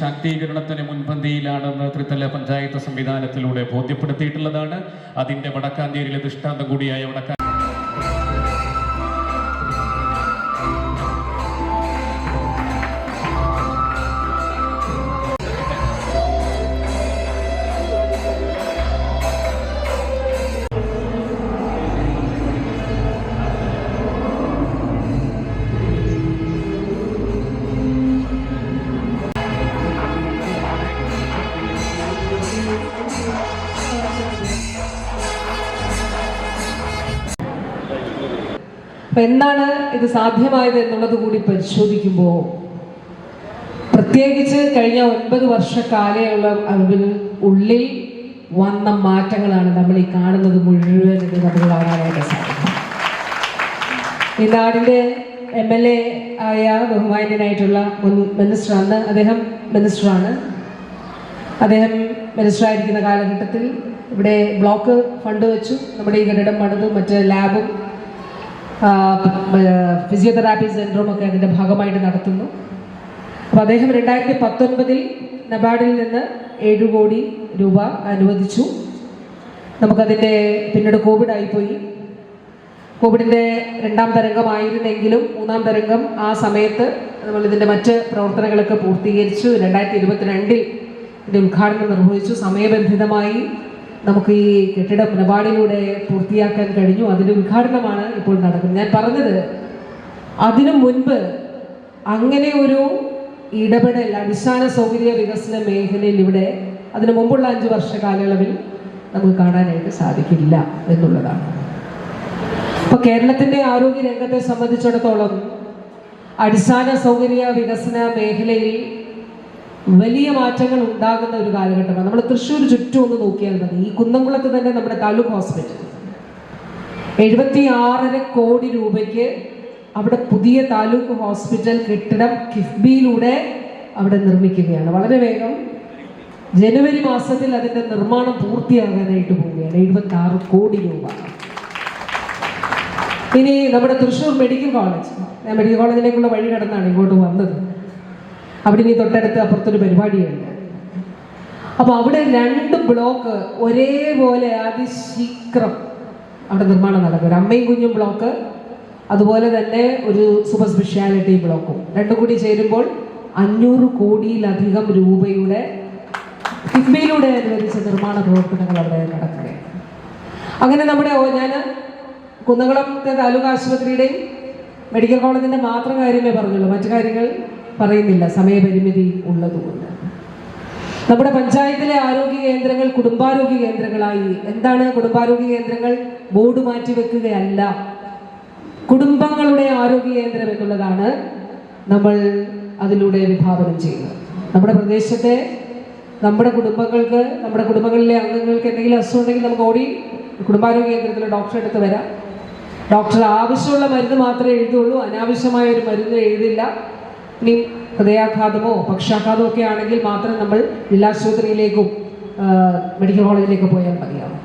ശാക്തീകരണത്തിന് മുൻപന്തിയിലാണെന്ന് ത്രിത്തല പഞ്ചായത്ത് സംവിധാനത്തിലൂടെ ബോധ്യപ്പെടുത്തിയിട്ടുള്ളതാണ്. അതിന്റെ വടക്കാഞ്ചേരിയിലെ ദൃഷ്ടാന്തം കൂടിയായ വടക്കാ അപ്പൊ എന്താണ് ഇത് സാധ്യമായത് എന്നുള്ളത് കൂടി പരിശോധിക്കുമ്പോൾ പ്രത്യേകിച്ച് കഴിഞ്ഞ ഒൻപത് വർഷ അറിവിൽ ഉള്ളിൽ വന്ന മാറ്റങ്ങളാണ് നമ്മൾ ഈ കാണുന്നത് മുഴുവൻ ഇത് നമുക്ക് കാണാനായിട്ട് സാധിക്കും. ഈ നാടിന്റെ എം എൽ എ ആയ ബഹുമാന്യനായിട്ടുള്ള മുൻ മിനിസ്റ്റർ അന്ന് അദ്ദേഹം മിനിസ്റ്ററാണ്. അദ്ദേഹം മിനിസ്റ്ററായിരിക്കുന്ന കാലഘട്ടത്തിൽ ഇവിടെ ബ്ലോക്ക് ഫണ്ട് വെച്ചു. നമ്മുടെ ഈ കെട്ടിടം പണിതു. മറ്റ് ലാബും ഫിസിയോതെറാപ്പി സെന്ററും ഒക്കെ അതിന്റെ ഭാഗമായിട്ട് നടത്തുന്നു. അപ്പോൾ അദ്ദേഹം രണ്ടായിരത്തി പത്തൊൻപതിൽ നബാർഡിൽ നിന്ന് ഏഴ് കോടി രൂപ അനുവദിച്ചു. നമുക്കതിന്റെ പിന്നീട് കോവിഡ് ആയിപ്പോയി. കോവിഡിന്റെ രണ്ടാം തരംഗമായിരുന്നെങ്കിലും മൂന്നാം തരംഗം ആ സമയത്ത് നമ്മൾ ഇതിന്റെ മറ്റ് പ്രവർത്തനങ്ങളൊക്കെ പൂർത്തീകരിച്ചു. രണ്ടായിരത്തി ഇരുപത്തിരണ്ടിൽ ഇതിന്റെ ഉദ്ഘാടനം നിർവഹിച്ചു. സമയബന്ധിതമായി നമുക്ക് ഈ കെട്ടിടം നിലപാടിലൂടെ പൂർത്തിയാക്കാൻ കഴിഞ്ഞു. അതിന്റെ ഉദ്ഘാടനമാണ് ഇപ്പോൾ നടക്കുന്നത്. ഞാൻ പറഞ്ഞത് അതിനു മുൻപ് അങ്ങനെ ഒരു ഇടപെടൽ അടിസ്ഥാന സൗകര്യ വികസന മേഖലയിൽ ഇവിടെ അതിനു മുമ്പുള്ള അഞ്ച് വർഷ കാലയളവിൽ നമുക്ക് കാണാനായിട്ട് സാധിക്കില്ല എന്നുള്ളതാണ്. ഇപ്പൊ കേരളത്തിന്റെ ആരോഗ്യ രംഗത്തെ സംബന്ധിച്ചിടത്തോളം അടിസ്ഥാന സൗകര്യ വികസന മേഖലയിൽ വലിയ മാറ്റങ്ങൾ ഉണ്ടാകുന്ന ഒരു കാലഘട്ടമാണ്. നമ്മൾ തൃശ്ശൂർ ചുറ്റും ഒന്ന് നോക്കിയാൽ മതി. ഈ കുന്നംകുളത്ത് തന്നെ നമ്മുടെ താലൂക്ക് ഹോസ്പിറ്റൽ. എഴുപത്തി ആറര കോടി രൂപയ്ക്ക് അവിടെ പുതിയ താലൂക്ക് ഹോസ്പിറ്റൽ കെട്ടിടം കിഫ്ബിയിലൂടെ അവിടെ നിർമ്മിക്കുകയാണ്. വളരെ വേഗം ജനുവരി മാസത്തിൽ അതിന്റെ നിർമ്മാണം പൂർത്തിയാകാനായിട്ട് പോവുകയാണ്. എഴുപത്തി ആറ് കോടി രൂപ. ഇനി നമ്മുടെ തൃശ്ശൂർ മെഡിക്കൽ കോളേജ്. ഞാൻ മെഡിക്കൽ കോളേജിലേക്കുള്ള വഴി കടന്നാണ് ഇങ്ങോട്ട് വന്നത്. അവിടെ ഇനി തൊട്ടടുത്ത് അപ്പുറത്തൊരു പരിപാടിയുണ്ട്. അപ്പൊ അവിടെ രണ്ട് ബ്ലോക്ക് ഒരേപോലെ അതിശീക്രം അവിടെ നിർമ്മാണം നടക്കും. അമ്മയും കുഞ്ഞും ബ്ലോക്ക് അതുപോലെ തന്നെ ഒരു സൂപ്പർ സ്പെഷ്യാലിറ്റി ബ്ലോക്കും രണ്ടും കൂടി ചേരുമ്പോൾ അഞ്ഞൂറ് കോടിയിലധികം രൂപയുടെ കിഫ്ബിയിലൂടെ അനുവദിച്ച നിർമ്മാണ പ്രവർത്തനങ്ങൾ അവിടെ നടക്കുകയാണ്. അങ്ങനെ നമ്മുടെ ഞാൻ കുന്നംകുളത്തെ താലൂക്ക് ആശുപത്രിയുടെയും മെഡിക്കൽ കോളേജിന്റെ മാത്രം കാര്യമേ പറഞ്ഞുള്ളൂ. മറ്റു കാര്യങ്ങൾ പറയുന്നില്ല. സമയപരിമിതി ഉള്ളതുകൊണ്ട്. നമ്മുടെ പഞ്ചായത്തിലെ ആരോഗ്യ കേന്ദ്രങ്ങൾ കുടുംബാരോഗ്യ കേന്ദ്രങ്ങളായി. എന്താണ് കുടുംബാരോഗ്യ കേന്ദ്രങ്ങൾ? ബോർഡ് മാറ്റി വെക്കുകയല്ല. കുടുംബങ്ങളുടെ ആരോഗ്യ കേന്ദ്രം എന്നുള്ളതാണ് നമ്മൾ അതിലൂടെ വിഭാവനം ചെയ്യുന്നത്. നമ്മുടെ പ്രദേശത്തെ നമ്മുടെ കുടുംബങ്ങൾക്ക് നമ്മുടെ കുടുംബങ്ങളിലെ അംഗങ്ങൾക്ക് എന്തെങ്കിലും അസുഖം ഉണ്ടെങ്കിൽ നമുക്ക് ഓടി കുടുംബാരോഗ്യ കേന്ദ്രത്തിൽ ഡോക്ടറെ അടുത്ത് വരാം. ഡോക്ടർ ആവശ്യമുള്ള മരുന്ന് മാത്രമേ എഴുതുള്ളൂ അനാവശ്യമായ ഒരു മരുന്ന് എഴുതില്ല. ഇനി ഹൃദയാഘാതമോ പക്ഷാഘാതമോ ഒക്കെ ആണെങ്കിൽ മാത്രം നമ്മൾ ജില്ലാശുപത്രിയിലേക്കും മെഡിക്കൽ കോളേജിലേക്ക് പോയാൽ മതിയാവും.